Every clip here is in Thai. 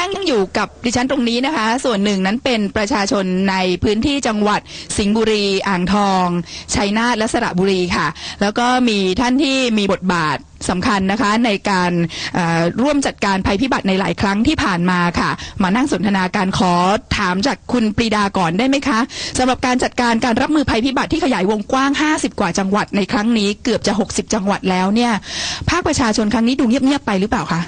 นั่งอยู่กับดิฉันตรงนี้นะคะ ส่วนหนึ่งนั้นเป็นประชาชนในพื้นที่จังหวัดสิงห์บุรี อ่างทองชัยนาทและสระบุรีค่ะ แล้วก็มีท่านที่มีบทบาทสำคัญนะคะในการร่วมจัดการภัยพิบัติในหลายครั้งที่ผ่านมาค่ะ มานั่งสนทนาการขอถามจากคุณปรีดาก่อนได้ไหมคะสำหรับการจัดการการรับมือภัยพิบัติที่ขยายวงกว้าง 50 กว่าจังหวัดในครั้งนี้เกือบจะ 60 จังหวัดแล้วเนี่ยภาคประชาชนครั้งนี้ดูเงียบๆไปหรือเปล่าคะ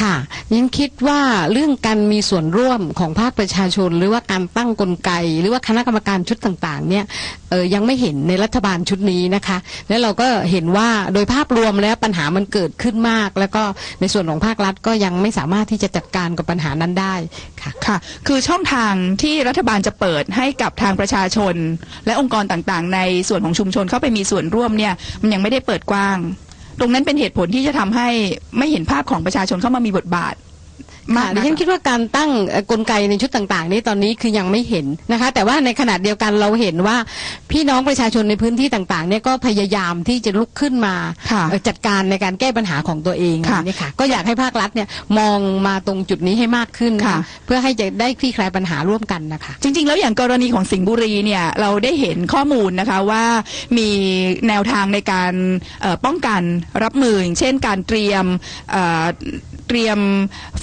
ค่ะยังคิดว่าเรื่องการมีส่วนร่วมของภาคประชาชน หรือว่าการตั้งกลไก หรือว่าคณะกรรมการชุดต่างๆเนี่ยเออยังไม่เห็นในรัฐบาลชุดนี้นะคะ และเราก็เห็นว่าโดยภาพรวมแล้วปัญหามันเกิดขึ้นมาก แล้วก็ในส่วนของภาครัฐก็ยังไม่สามารถที่จะจัดการกับปัญหานั้นได้ค่ะค่ะ คือช่องทางที่รัฐบาลจะเปิดให้กับทางประชาชน และองค์กรต่างๆ ในส่วนของชุมชนเข้าไปมีส่วนร่วมเนี่ยมันยังไม่ได้เปิดกว้าง ตรงนั้นเป็นเหตุผลที่จะทำให้ไม่เห็นภาพของประชาชนเข้ามามีบทบาท มากนัดิกฉันคิดว่าการตั้งเอ่อกลไกในชุดต่างๆ นี้ตอนนี้คือยังไม่เห็นนะคะ แต่ว่าในขณะเดียวกันเราเห็นว่า พี่น้องประชาชนในพื้นที่ต่างๆเนี่ยก็พยายามที่จะลุกขึ้นมาค่ะเอ่อจัดการในการแก้ปัญหาของตัวเองค่ะเนี่ยค่ะ ก็อยากให้ภาครัฐเนี่ยมองมาตรงจุดนี้ให้มากขึ้นนค่ะ เพื่อให้จะได้คลี่คลายปัญหาร่วมกันนะคะ จริง ๆ แล้วอย่างกรณีของสิงห์บุรีเนี่ยเราได้เห็นข้อมูลนะคะว่ามีแนวทางในการเอ่อป้องกันรับมืออย่างเช่นการเตรียมเอ่อเตรียม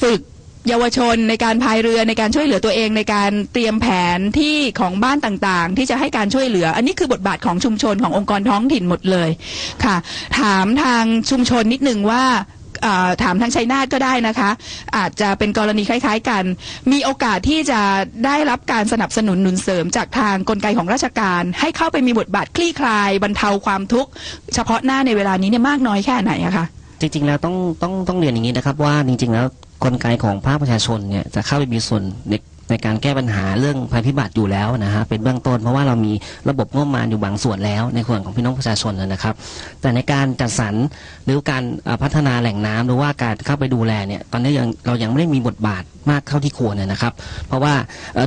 ฝึก เยาวชนในการพายเรือในการช่วยเหลือตัวเองในการเตรียมแผนที่ของบ้านต่างๆ ที่จะให้การช่วยเหลือ อันนี้คือบทบาทของชุมชนขององค์กรท้องถิ่นหมดเลยค่ะ ถามทางชุมชนนิดนึงว่าถามทางชัยนาทก็ได้นะคะ อาจจะเป็นกรณีคล้าย ๆ กัน มีโอกาสที่จะได้รับการสนับสนุนหนุนเสริมจากทางกลไกของราชการ ให้เข้าไปมีบทบาทคลี่คลาย บรรเทาความทุกข์เฉพาะหน้าในเวลานี้เนี่ยมากน้อยแค่ไหนคะจริงๆแล้วต้องต้องต้องเรียนอย่างนี้นะครับว่าจริงๆแล้ว กลไกของภาคประชาชนเนี่ยจะเข้าไปมีส่วนใน ในการแก้ปัญหาเรื่องภัยพิบัติอยู่แล้วนะฮะเป็นเบื้องต้นเพราะว่าเรามีระบบงบประมาณอยู่บางส่วนแล้วในส่วนของพี่น้องประชาชนนะครับ แต่ในการจัดสรรหรือการพัฒนาแหล่งน้ำหรือว่าการเข้าไปดูแลเนี่ยตอนนี้ยังเรายังไม่ได้มีบทบาทมากเท่าที่ควรนะครับ เพราะว่า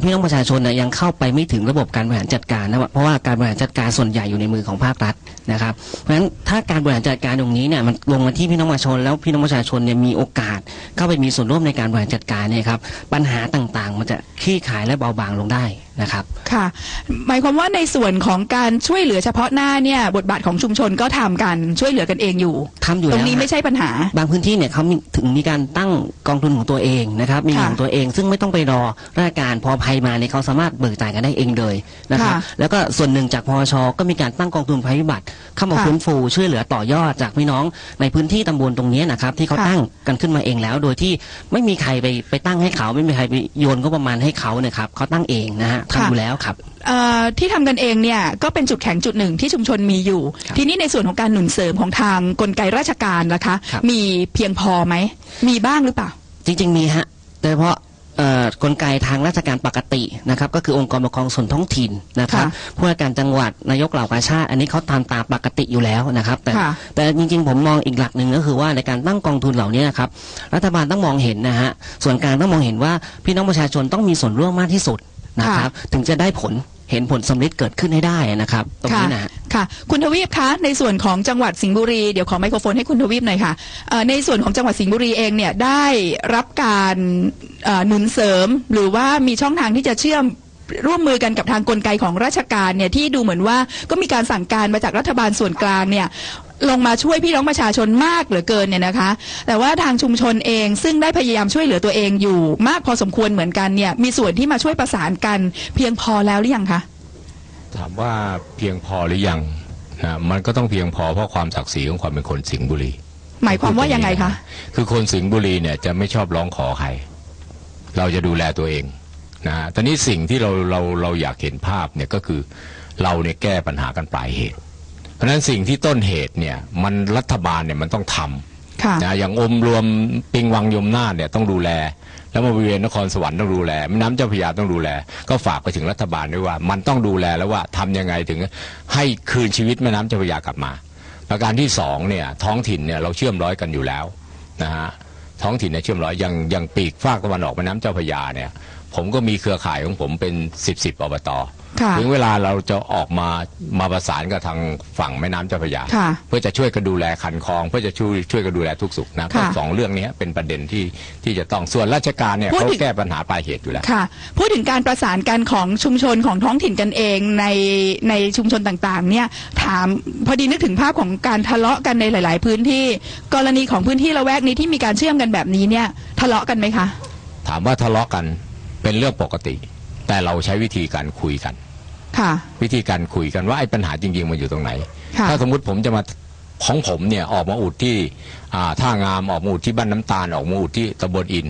พี่น้องประชาชนเนี่ยยังเข้าไปไม่ถึงระบบการบริหารจัดการนะเพราะว่าการบริหารจัดการส่วนใหญ่อยู่ในมือของภาครัฐนะครับ เพราะฉะนั้นถ้าการบริหารจัดการตรงนี้เนี่ยมันลงมาที่พี่น้องประชาชนแล้วพี่น้องประชาชนเนี่ยมีโอกาสเข้าไปมีส่วนร่วมในการบริหารจัดการเนี่ยครับปัญหาต่างๆ มันจะขี้ขายและเบาบางลงได้นะครับ ค่ะ หมายความว่าในส่วนของการช่วยเหลือเฉพาะหน้าเนี่ย บทบาทของชุมชนก็ทำกันช่วยเหลือกันเองอยู่ ทำอยู่ตรแล้งวนี้ฮะไม่ใช่ปัญหา บางพื้นที่เนี่ยเขามีถึงมีการตั้งกองทุนของตัวเองนะครับ มีค่ะของตัวเอง ซึ่งไม่ต้องไปรอราชการพอภัยมาเนี่ยเขาสามารถเบิกจ่ายกันได้เองเลยนะครับ ค่ะแล้วก็ส่วนหนึ่งจากพอชก็มีการตั้งกองทุนภัยพิบัติเข้ามาค่ะฟื้นฟูช่วยเหลือต่อยอดจากพี่น้องในพื้นที่ตำบลตรงนี้นะครับที่เขาค่ะตั้งกันขึ้นมาเองแล้ว โดยที่ไม่มีใครไปไปตั้งให้เขาไม่มีใครไปโยนก็ประมาณให้เขาเนี่ยครับเขาตั้งเองนะฮะทำอยู่แล้วครับเอ่อที่ทำกันเองเนี่ยก็เป็นจุดแข็งจุดหนึ่งที่ชุมชนมีอยู่ครับทีนี้ในส่วนของการหนุนเสริมของทางกลไกราชการล่ะคะครับมีเพียงพอไหมมีบ้างหรือเปล่า จริง ๆ มีฮะโดยเฉพาะเอ่อกลไกทางราชการปกตินะครับก็คือองค์กรปกครองส่วนท้องถิ่นนะครับค่ะผู้ว่าการจังหวัดนายกเหล่ากาชาติอันนี้เขาทำตามปกติอยู่แล้วนะครับ แต่ค่ะแต่จริงๆ ผมมองอีกหลักหนึ่งก็คือว่าในการตั้งกองทุนเหล่านี้นะครับรัฐบาลต้องมองเห็นนะฮะส่วนกลางต้องมองเห็นว่าพี่น้องประชาชนต้องมีส่วนร่วมมากที่สุด นะครับ ถึงจะได้ผลเห็นผลสำเร็จเกิดขึ้นให้ได้นะครับ ตรงนี้นะฮะค่ะ คุณทวีปคะในส่วนของจังหวัดสิงห์บุรีเดี๋ยวขอไมโครโฟนให้คุณทวีปหน่อยค่ะเอ่อในส่วนของจังหวัดสิงห์บุรีเองเนี่ยได้รับการเอ่อหนุนเสริม หรือว่ามีช่องทางที่จะเชื่อมร่วมมือกันกับทางกลไกของราชการเนี่ยที่ดูเหมือนว่าก็มีการสั่งการมาจากรัฐบาลส่วนกลางเนี่ย ลงมาช่วยพี่น้องประชาชนมากเหลือเกินเนี่ยนะคะ แต่ว่าทางชุมชนเองซึ่งได้พยายามช่วยเหลือตัวเองอยู่ มากพอสมควรเหมือนกันเนี่ยมีส่วนที่มาช่วยประสานกัน เพียงพอแล้วหรือยังคะถามว่าเพียงพอหรือยังนะมันก็ต้องเพียงพอเพราะความศักดิ์ศรีของความเป็นคนสิงห์บุรี หมายความว่ายังไงคะคือคนสิงห์บุรีเนี่ยจะไม่ชอบร้องขอใครเราจะดูแลตัวเองนะตอนนี้สิ่งที่เราเราเราอยากเห็นภาพเนี่ยก็คือเราเนี่ยแก้ปัญหากันปลายเหตุเพ ราะฉะนั้นสิ่งที่ต้นเหตุเนี่ยมันรัฐบาลเนี่ยมันต้องทำค่ะนะอย่างอมรวมปิงวังยมนาถเนี่ยต้องดูแล แล้วมาบริเวณนครสวรรค์ต้องดูแลแม่น้ำเจ้าพระยาต้องดูแล ก็ฝากไปถึงรัฐบาลด้วยว่า มันต้องดูแลแล้วว่าทำยังไงถึงให้คืนชีวิตแม่น้ำเจ้าพระยากลับมา ประการที่สองเนี่ยท้องถิ่นเนี่ยเราเชื่อมร้อยกันอยู่แล้วนะฮะท้องถิ่นเนี่ยเชื่อมร้อยอย่างอย่างปีกภาคตะวันออกแม่น้ำเจ้าพระยาเนี่ยผมก็มีเครือข่ายของผมเป็นสิบสิบอบต ค่ะถึงเวลาเราจะออกมามาประสานกับทางฝั่งแม่น้ำเจ้าพระยา ค่ะเพื่อจะช่วยกันดูแลคันคลอง เพื่อจะช่วยช่วยกันดูแลทุกสุขนะค่ะก็สองเรื่องนี้เป็นประเด็นที่ที่จะต้องส่วนราชการเนี่ยพูดเขาถึง แก้ปัญหาปลายเหตุอยู่แล้ว ค่ะ พูดถึงการประสานกันของชุมชนของท้องถิ่นกันเองในในชุมชนต่างๆ เนี่ยถามพอดีนึกถึงภาพของการทะเลาะกันในหลาย ๆ พื้นที่ กรณีของพื้นที่ละแวกนี้ที่มีการเชื่อมกันแบบนี้เนี่ย ทะเลาะกันไหมคะ ถามว่าทะเลาะกันเป็นเรื่องปกติ แต่เราใช้วิธีการคุยกัน ค่ะ วิธีการคุยกันว่าไอ้ปัญหาจริง ๆ มันอยู่ตรงไหน ค่ะถ้าสมมติผมจะมาของผมเนี่ยออกมาอุดที่อ่าท่างามออกมาอุดที่บ้านน้ำตาลออกมาอุดที่ตำบลอิน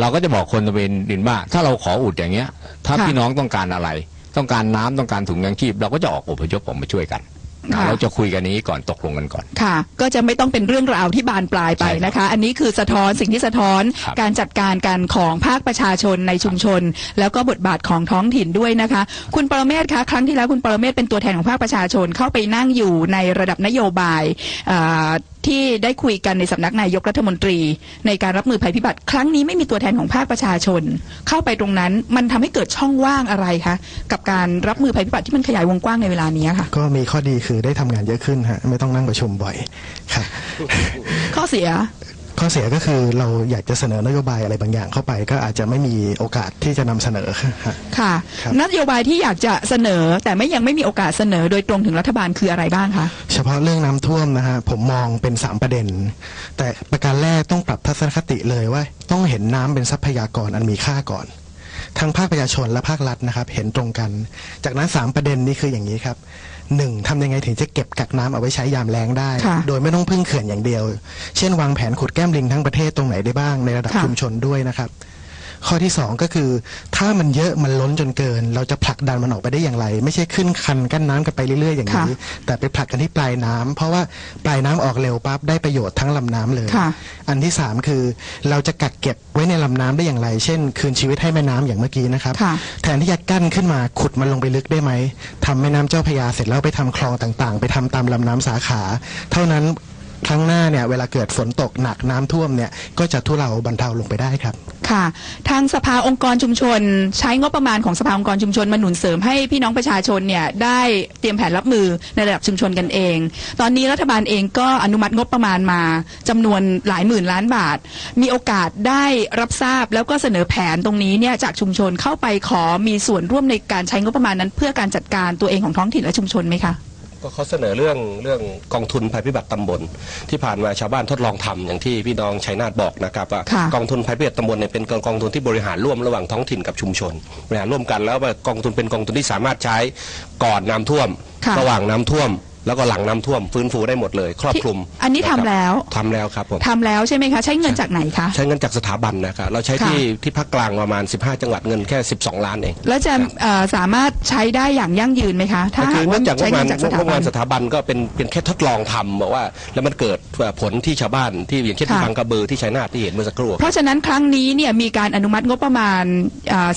เราก็จะบอกคนตำบลอินว่าถ้าเราขออุดอย่างเงี้ย ถ้าค่ะ พี่น้องต้องการอะไร ต้องการน้ำต้องการถุงยางชีพ เราก็จะออกอพยพออกมาช่วยกัน ค่ะ เราจะคุยกันนี้ก่อนตกลงกันก่อน ค่ะ ก็จะไม่ต้องเป็นเรื่องราวที่บานปลายไปใช่ครับนะคะ อันนี้คือสะท้อนสิ่งที่สะท้อนครับการจัดการกันของภาคประชาชนในชุมชน แล้วก็บทบาทของท้องถิ่นด้วยนะคะ คุณปรเมศคะครั้งที่แล้วคุณปรเมศเป็นตัวแทนของภาคประชาชนเข้าไปนั่งอยู่ในระดับนโยบายอ่า ที่ได้คุยกันในสำนักนายกรัฐมนตรี ในการรับมือภัยพิบัติครั้งนี้ไม่มีตัวแทนของภาคประชาชน เข้าไปตรงนั้นมันทำให้เกิดช่องว่างอะไรคะกับการรับมือภัยพิบัติที่มันขยายวงกว้างในเวลานี้ค่ะก็มีข้อดีคือได้ทำงานเยอะขึ้นฮะไม่ต้องนั่งประชุมบ่อยครับ ข้อเสีย ข้อเสียก็คือเราอยากจะเสนอนโยบายอะไรบางอย่างเข้าไป ก็อาจจะไม่มีโอกาสที่จะนำเสนอฮะค่ะครับนโยบายที่อยากจะเสนอ แต่ไม่ยังไม่มีโอกาสเสนอ โดยตรงถึงรัฐบาลคืออะไรบ้างคะเฉพาะเรื่องน้ำท่วมนะฮะผมมองเป็น 3 ประเด็น แต่ประการแรกต้องปรับทัศนคติเลยว่า ต้องเห็นน้ำเป็นทรัพยากรอันมีค่าก่อนทั้งภาคประชาชนและภาครัฐนะครับ เห็นตรงกัน จากนั้น 3 ประเด็นนี้คืออย่างนี้ครับ หนึ่งทำยังไงถึงจะเก็บกักน้ำเอาไว้ใช้ยามแล้งได้ ค่ะโดยไม่ต้องพึ่งเขื่อนอย่างเดียว เช่นวางแผนขุดแก้มลิงทั้งประเทศตรงไหนได้บ้างในระดับค่ะ ชุมชนด้วยนะครับ ข้อที่สองก็คือ ถ้ามันเยอะมันล้นจนเกิน เราจะผลักดันมันออกไปได้อย่างไร ไม่ใช่ขึ้นคันกั้นน้ำกันไปเรื่อยๆอย่างนี้ แต่ไปผลักกันที่ปลายน้ำเพราะว่าปลายน้ำออกเร็วปั๊บได้ประโยชน์ทั้งลำน้ำเลย ค่ะ อันที่สามคือ เราจะกักเก็บไว้ในลำน้ำได้อย่างไร เช่น คืนชีวิตให้แม่น้ำอย่างเมื่อกี้นะครับ ค่ะ แทนที่จะกั้นขึ้นมาขุดมันลงไปลึกได้ไหมทำแม่น้ำเจ้าพระยาเสร็จแล้วไปทำคลองต่างๆ ไปทำตามลำน้ำสาขา เท่านั้น ครั้งหน้าเนี่ยเวลาเกิดฝนตกหนักน้ำท่วมเนี่ยก็จะทุเลาบรรเทาลงไปได้ครับ ค่ะ ทางสภาองค์กรชุมชน ใช้งบประมาณของสภาองค์กรชุมชนมาหนุนเสริมให้พี่น้องประชาชนเนี่ยได้เตรียมแผนรับมือในระดับชุมชนกันเอง ตอนนี้รัฐบาลเองก็อนุมัติงบประมาณมาจำนวนหลายหมื่นล้านบาท มีโอกาสได้รับทราบแล้วก็เสนอแผนตรงนี้เนี่ยจากชุมชนเข้าไปขอมีส่วนร่วมในการใช้งบประมาณนั้น เพื่อการจัดการตัวเองของท้องถิ่นและชุมชนไหมคะ ก็เขาเสนอเรื่องเรื่องกองทุนภัยพิบัติตำบล ที่ผ่านมาชาวบ้านทดลองทำอย่างที่พี่น้องชัยนาทบอกนะครับว่าค่ะ กองทุนภัยพิบัติตำบลเนี่ยเป็นกองทุนที่บริหารร่วมระหว่างท้องถิ่นกับชุมชนบริหารร่วมกันแล้วกองทุนเป็นกองทุนที่สามารถใช้ก่อนน้ำท่วม ค่ะ ระหว่างน้ำท่วม แล้วก็หลังน้ำท่วมฟื้นฟูได้หมดเลย ครอบคลุมที่อันนี้ทำแล้ว ทำแล้วครับผมทำแล้วใช่ไหมคะ ใช้เงินจากไหนคะ ใช้เงินจากสถาบันนะครับเราใช้ค่ะ ที่ที่ภาคกลางประมาณ 15 จังหวัดเงินแค่ 12 ล้านเอง แล้วจะเอ่อสามารถใช้ได้อย่างยั่งยืนไหมคะถ้าก็หาคืกอว่าเนื่องจากใช้ว่างาเงินนจากสถาว่างาบันนสถาบันก็เป็นเป็นแค่ทดลองทำบอกว่า แล้วมันเกิดผลที่ชาวบ้านที่อย่างเช่นที่ค่ะ บางกระเบือที่ชัยนาทที่เห็นเมื่อสักครู่ เพราะฉะนั้นครั้งนี้เนี่ยมีการอนุมัติงบประมาณ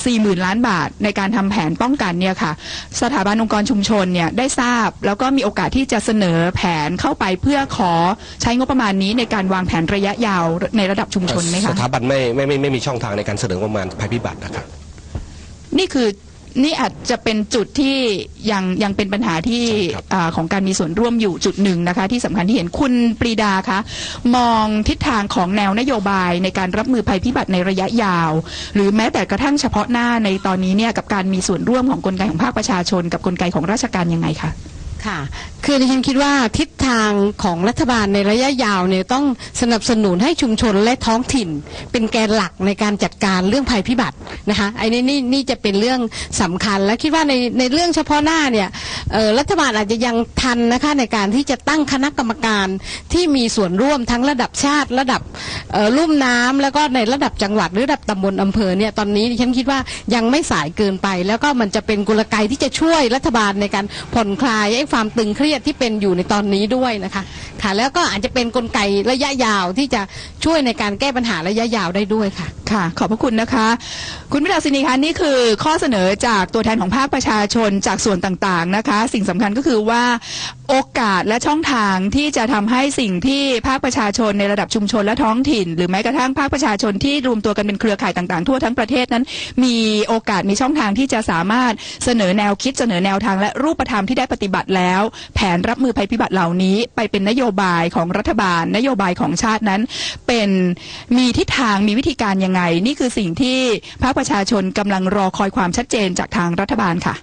สี่หมื่นล้านบาทในการทำแผนป้องกันเนี่ยค่ะ สถาบันองค์กรชุมชนเนี่ยได้ทราบ แล้วก็มีโอกาสที่จะเสนอแผนเข้าไปเพื่อขอใช้งบประมาณนี้ในการวางแผนระยะยาวในระดับชุมชนไหมสคะถาบันไม่ไม่ไม่ไม่มีช่องทางในการเสนองบประมาณภัยพิบัตินะครับ นี่คือนี่อาจจะเป็นจุดที่ยังยังเป็นปัญหาที่ใช่ครับอาของการมีส่วนร่วมอยู่จุดหนึ่งนะคะ ที่สำคัญที่เห็นคุณปรีดาคะมองทิศทางของแนวนโยบายในการรับมือภัยพิบัติในระยะยาว หรือแม้แต่กระทั่งเฉพาะหน้าในตอนนี้เนี่ยกับการมีส่วนร่วมของกลไกของภาคประชาชน กับกลไกของราชการยังไงคะ ค่ะ คือดิฉันคิดว่าทิศทางของรัฐบาลในระยะยาวเนี่ยต้องสนับสนุนให้ชุมชนและท้องถิ่น เป็นแกนหลักในการจัดการเรื่องภัยพิบัตินะคะไอ้นี่นี่นี่จะเป็นเรื่องสำคัญและคิดว่าในในเรื่องเฉพาะหน้าเนี่ยรัฐบาลอาจจะยังทันนะคะในการที่จะตั้งคณะกรรมการที่มีส่วนร่วมทั้งระดับชาติ ระดับลุ่มน้ำแล้วก็ในระดับจังหวัดหรือระดับตำบลอำเภอเนี่ยตอนนี้ดิฉันคิดว่ายังไม่สายเกินไป แล้วก็มันจะเป็นกลไกที่จะช่วยรัฐบาลในการผ่อนคลายไอ้ความตึงเครียดที่เป็นอยู่ในตอนนี้ด้วยนะคะค่ะแล้วก็อาจจะเป็นกลไกระยะยาวที่จะช่วยในการแก้ปัญหาระยะยาวได้ด้วยค่ะ ค่ะ ขอบพระคุณนะคะ คุณวิลาสินีคะนี่คือข้อเสนอจากตัวแทนของภาคประชาชนจากส่วนต่างๆนะคะ สิ่งสำคัญก็คือว่าโอกาสและช่องทางที่จะทำให้สิ่งที่ภาคประชาชนในระดับชุมชนและท้องถิ่น หรือแม้กระทั่งภาคประชาชนที่รวมตัวกันเป็นเครือข่ายต่างๆ ทั่วทั้งประเทศนั้น มีโอกาสมีช่องทางที่จะสามารถเสนอแนวคิดเสนอแนวทางและรูปธรรมที่ได้ปฏิบัติแล้วแผนรับมือภัยพิบัติเหล่านี้ ไปเป็นนโยบายของรัฐบาล นโยบายของชาตินั้น เป็นมีทิศทางมีวิธีการยังไง นี่คือสิ่งที่ภาคประชาชนกำลังรอคอยความชัดเจนจากทางรัฐบาลค่ะ